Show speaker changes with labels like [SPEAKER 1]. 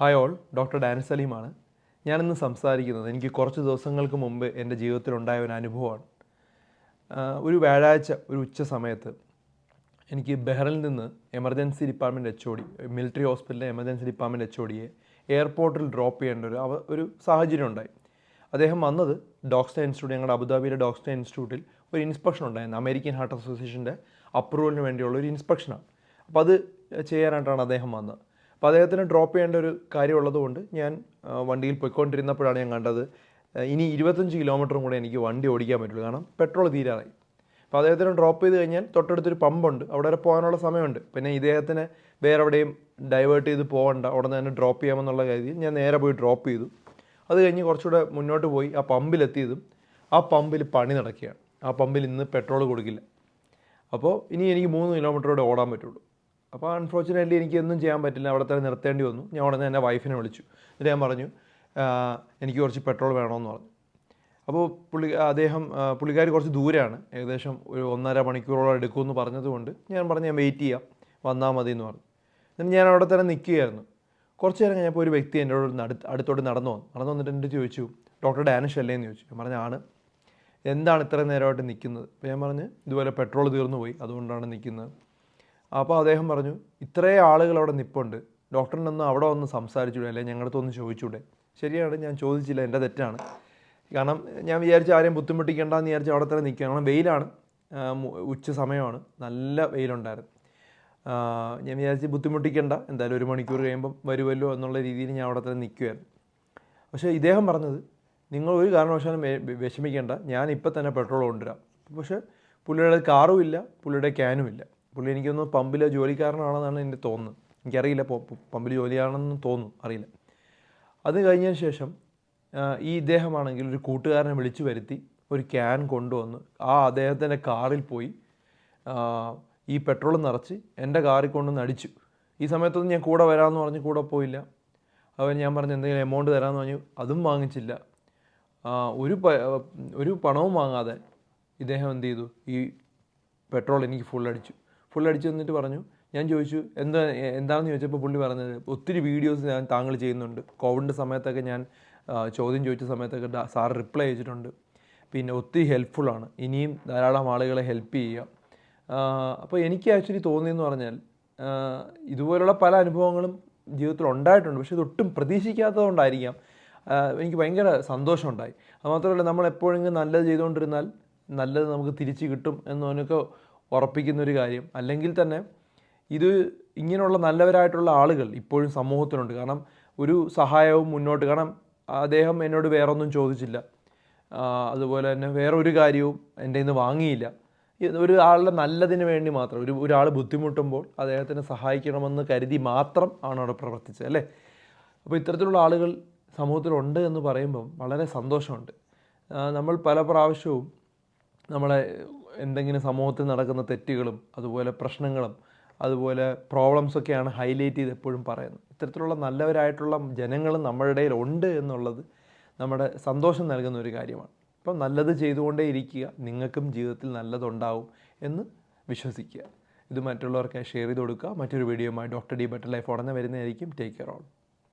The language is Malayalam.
[SPEAKER 1] ഹായ് ഓൾ ഡോക്ടർ ഡാനിസ് സലീമാണ് ഞാനിന്ന് സംസാരിക്കുന്നത് എനിക്ക് കുറച്ച് ദിവസങ്ങൾക്ക് മുമ്പ് എന്റെ ജീവിതത്തിലുണ്ടായ ഒരു അനുഭവമാണ്. ഒരു വ്യാഴാഴ്ച ഒരു ഉച്ച സമയത്ത് എനിക്ക് ബെഹ്റിൽ നിന്ന് emergency department H O D military ഹോസ്പിറ്റലിലെ എമർജൻസി ഡിപ്പാർട്ട്മെന്റ് എച്ച് ഒ ഡിയെ എയർപോർട്ടിൽ ഡ്രോപ്പ് ചെയ്യേണ്ട ഒരു അവ ഒരു സാഹചര്യം ഉണ്ടായി. അദ്ദേഹം വന്നത് ഡോക്സ്റ്റർ ഇൻസ്റ്റിറ്റ്യൂട്ട് ഞങ്ങളുടെ അബുദാബിയിലെ ഡോക്സ്റ്റർ ഇൻസ്റ്റിറ്റ്യൂട്ടിൽ ഒരു ഇൻസ്പെക്ഷൻ ഉണ്ടായിരുന്നു. അമേരിക്കൻ ഹാർട്ട് അസോസിയേഷന്റെ അപ്രൂവലിന് വേണ്ടിയുള്ള ഒരു ഇൻസ്പെക്ഷനാണ്. അപ്പോൾ അത് ചെയ്യാനായിട്ടാണ് അദ്ദേഹം വന്നത്. അപ്പോൾ അദ്ദേഹത്തിന് ഡ്രോപ്പ് ചെയ്യേണ്ട ഒരു കാര്യമുള്ളതുകൊണ്ട് ഞാൻ വണ്ടിയിൽ പോയിക്കൊണ്ടിരുന്നപ്പോഴാണ് ഞാൻ കണ്ടത്. ഇനി ഇരുപത്തഞ്ച് കിലോമീറ്ററും കൂടെ എനിക്ക് വണ്ടി ഓടിക്കാൻ പറ്റുള്ളൂ. കാരണം പെട്രോൾ തീരാറായി. അപ്പോൾ അദ്ദേഹത്തിന് ഡ്രോപ്പ് ചെയ്ത് കഴിഞ്ഞാൽ തൊട്ടടുത്തൊരു പമ്പുണ്ട് അവിടെ വരെ പോകാനുള്ള സമയമുണ്ട്. പിന്നെ ഇദ്ദേഹത്തിന് വേറെ എവിടെയും ഡൈവേർട്ട് ചെയ്ത് പോകണ്ട. നിന്ന് തന്നെ ഡ്രോപ്പ് ചെയ്യാമെന്നുള്ള കാര്യത്തിൽ ഞാൻ നേരെ പോയി ഡ്രോപ്പ് ചെയ്തു. അത് കഴിഞ്ഞ് കുറച്ചുകൂടെ മുന്നോട്ട് പോയി ആ പമ്പിലെത്തിയതും ആ പമ്പിൽ പണി നടക്കുകയാണ്. ആ പമ്പിൽ ഇന്ന് പെട്രോൾ കൊടുക്കില്ല. അപ്പോൾ ഇനി എനിക്ക് മൂന്ന് കിലോമീറ്ററോടെ ഓടാൻ പറ്റുള്ളൂ. അപ്പോൾ അൺഫോർച്ചുനേറ്റ്ലി എനിക്ക് ഒന്നും ചെയ്യാൻ പറ്റില്ല. അവിടെ തന്നെ നിർത്തേണ്ടി വന്നു. ഞാൻ ഉടനെ എന്റെ വൈഫിനെ വിളിച്ചു. എന്നിട്ട് ഞാൻ പറഞ്ഞു എനിക്ക് കുറച്ച് പെട്രോൾ വേണമെന്ന് പറഞ്ഞു. അപ്പോൾ പുള്ളി അദ്ദേഹം പുള്ളിക്കാർ കുറച്ച് ദൂരെയാണ്. ഏകദേശം ഒരു ഒന്നര മണിക്കൂറോളം എടുക്കുമെന്ന് പറഞ്ഞതുകൊണ്ട് ഞാൻ പറഞ്ഞു ഞാൻ വെയിറ്റ് ചെയ്യാം. വന്നാൽ മതി എന്ന് പറഞ്ഞു. എന്നിട്ട് ഞാൻ അവിടെ തന്നെ നിൽക്കുകയായിരുന്നു. കുറച്ച് നേരം കഴിഞ്ഞപ്പോൾ ഒരു വ്യക്തി എന്റെ അടുത്ത് അടുത്ത് അടുത്തോട്ട് നടന്നു വന്നു. നടന്നു വന്നിട്ട് എന്റെ ചോദിച്ചു ഡോക്ടർ ഡാനിഷ് അല്ലേ? എന്ന് ചോദിച്ചു. ഞാൻ പറഞ്ഞു ആണ്. എന്താണ് ഇത്ര നേരമായിട്ട് നിൽക്കുന്നത്? അപ്പോൾ ഞാൻ പറഞ്ഞ് ഇതുപോലെ പെട്രോൾ തീർന്നു പോയി അതുകൊണ്ടാണ് നിൽക്കുന്നത്. അപ്പോൾ അദ്ദേഹം പറഞ്ഞു ഇത്രേ ആളുകൾ അവിടെ നിൽപ്പുണ്ട് ഡോക്ടറിനൊന്ന് അവിടെ ഒന്ന് സംസാരിച്ചൂടെ? അല്ലെങ്കിൽ ഞങ്ങളുടെ ഒന്ന് ചോദിച്ചൂടെ? ശരിയാണ് ഞാൻ ചോദിച്ചില്ല. എന്റെ തെറ്റാണ്. കാരണം ഞാൻ വിചാരിച്ചു ആരെയും ബുദ്ധിമുട്ടിക്കേണ്ടെന്ന് വിചാരിച്ച് അവിടെ തന്നെ നിൽക്കുക കാരണം വെയിലാണ്. ഉച്ച സമയമാണ്. നല്ല വെയിലുണ്ടായിരുന്നു. ഞാൻ വിചാരിച്ച് ബുദ്ധിമുട്ടിക്കേണ്ട. എന്തായാലും ഒരു മണിക്കൂർ കഴിയുമ്പം വരുമല്ലോ എന്നുള്ള രീതിയിൽ ഞാൻ അവിടെ തന്നെ നിൽക്കുമായിരുന്നു പക്ഷേ ഇദ്ദേഹം പറഞ്ഞത് നിങ്ങൾ ഒരു കാരണവശാലും വിഷമിക്കേണ്ട. ഞാൻ ഇപ്പം തന്നെ പെട്രോൾ കൊണ്ടുവരാം. പക്ഷേ പുള്ളിയുടെ കാറും ഇല്ല പുള്ളിയുടെ ക്യാനും ഇല്ല. പുള്ളി എനിക്കൊന്ന് പമ്പിലെ ജോലിക്കാരനാണെന്നാണ് എന്റെ തോന്നുന്നത്. എനിക്കറിയില്ല പമ്പിൽ ജോലിയാണെന്ന് തോന്നുന്നു അറിയില്ല. അത് കഴിഞ്ഞതിന് ശേഷം ഈ ഇദ്ദേഹമാണെങ്കിൽ ഒരു കൂട്ടുകാരനെ വിളിച്ചു വരുത്തി ഒരു ക്യാൻ കൊണ്ടുവന്ന് ആ അദ്ദേഹത്തിന്റെ കാറിൽ പോയി ഈ പെട്രോൾ നിറച്ച് എന്റെ കാറിൽ കൊണ്ടുവന്ന് അടിച്ചു. ഈ സമയത്തൊന്നും ഞാൻ കൂടെ വരാമെന്ന് പറഞ്ഞ് കൂടെ പോയില്ല. അവൻ ഞാൻ പറഞ്ഞു എന്തെങ്കിലും എമൗണ്ട് തരാമെന്ന് പറഞ്ഞു. അതും വാങ്ങിച്ചില്ല. ഒരു ഒരു പണവും വാങ്ങാതെ ഇദ്ദേഹം എന്ത് ചെയ്തു? ഈ പെട്രോൾ എനിക്ക് ഫുൾ അടിച്ചു. ഫുൾ അടിച്ചു തന്നിട്ട് പറഞ്ഞു ഞാൻ ചോദിച്ചു എന്താ എന്താണെന്ന് ചോദിച്ചപ്പോൾ പുള്ളി പറഞ്ഞത് ഒത്തിരി വീഡിയോസ് ഞാൻ താങ്കൾ ചെയ്യുന്നുണ്ട്. കോവിഡിന്റെ സമയത്തൊക്കെ ഞാൻ ചോദ്യം ചോദിച്ച സമയത്തൊക്കെ സാർ റിപ്ലൈ ചെയ്തിട്ടുണ്ട്. പിന്നെ ഒത്തിരി ഹെൽപ്ഫുള്ളാണ് ഇനിയും ധാരാളം ആളുകളെ ഹെൽപ്പ് ചെയ്യുക അപ്പോൾ എനിക്ക് ആക്ച്വലി തോന്നിയെന്ന് പറഞ്ഞാൽ ഇതുപോലുള്ള പല അനുഭവങ്ങളും ജീവിതത്തിൽ ഉണ്ടായിട്ടുണ്ട്. പക്ഷേ ഇതൊട്ടും പ്രതീക്ഷിക്കാത്തതുകൊണ്ടായിരിക്കാം എനിക്ക് ഭയങ്കര സന്തോഷമുണ്ടായി അതുമാത്രമല്ല നമ്മൾ എപ്പോഴെങ്കിലും നല്ലത് ചെയ്തുകൊണ്ടിരുന്നാൽ നല്ലത് നമുക്ക് തിരിച്ചു കിട്ടും എന്നതിനൊക്കെ ഉറപ്പിക്കുന്ന ഒരു കാര്യം. അല്ലെങ്കിൽ തന്നെ ഇത് ഇങ്ങനെയുള്ള നല്ലവരായിട്ടുള്ള ആളുകൾ ഇപ്പോഴും സമൂഹത്തിലുണ്ട് കാരണം ഒരു സഹായവും മുന്നോട്ട് കാരണം അദ്ദേഹം എന്നോട് വേറൊന്നും ചോദിച്ചില്ല. അതുപോലെ തന്നെ വേറൊരു കാര്യവും എന്റെ നിന്ന് വാങ്ങിയില്ല. ഒരു ആളുടെ നല്ലതിന് വേണ്ടി മാത്രം ഒരു ഒരാൾ ബുദ്ധിമുട്ടുമ്പോൾ അദ്ദേഹത്തിനെ സഹായിക്കണമെന്ന് കരുതി മാത്രം ആണ് അവിടെ പ്രവർത്തിച്ചത് അല്ലേ? അപ്പോൾ ഇത്തരത്തിലുള്ള ആളുകൾ സമൂഹത്തിലുണ്ട് എന്ന് പറയുമ്പം വളരെ സന്തോഷമുണ്ട്. നമ്മൾ പല പ്രാവശ്യവും നമ്മളെ എന്തെങ്കിലും സമൂഹത്തിൽ നടക്കുന്ന തെറ്റുകളും അതുപോലെ പ്രശ്നങ്ങളും അതുപോലെ പ്രോബ്ലംസൊക്കെയാണ് ഹൈലൈറ്റ് ചെയ്ത് എപ്പോഴും പറയുന്നത്. ഇത്തരത്തിലുള്ള നല്ലവരായിട്ടുള്ള ജനങ്ങൾ നമ്മുടെ ഇടയിൽ ഉണ്ട് എന്നുള്ളത് നമ്മുടെ സന്തോഷം നൽകുന്ന ഒരു കാര്യമാണ്. അപ്പം നല്ലത് ചെയ്തുകൊണ്ടേ ഇരിക്കുക നിങ്ങൾക്കും ജീവിതത്തിൽ നല്ലതുണ്ടാവും എന്ന് വിശ്വസിക്കുക. ഇത് മറ്റുള്ളവർക്ക് ഷെയർ ചെയ്ത് കൊടുക്കുക. മറ്റൊരു വീഡിയോയുമായി ഡോക്ടർ ഡി ബട്ടർ ലൈഫ് ഉടനെ വരുന്നതായിരിക്കും. Take care all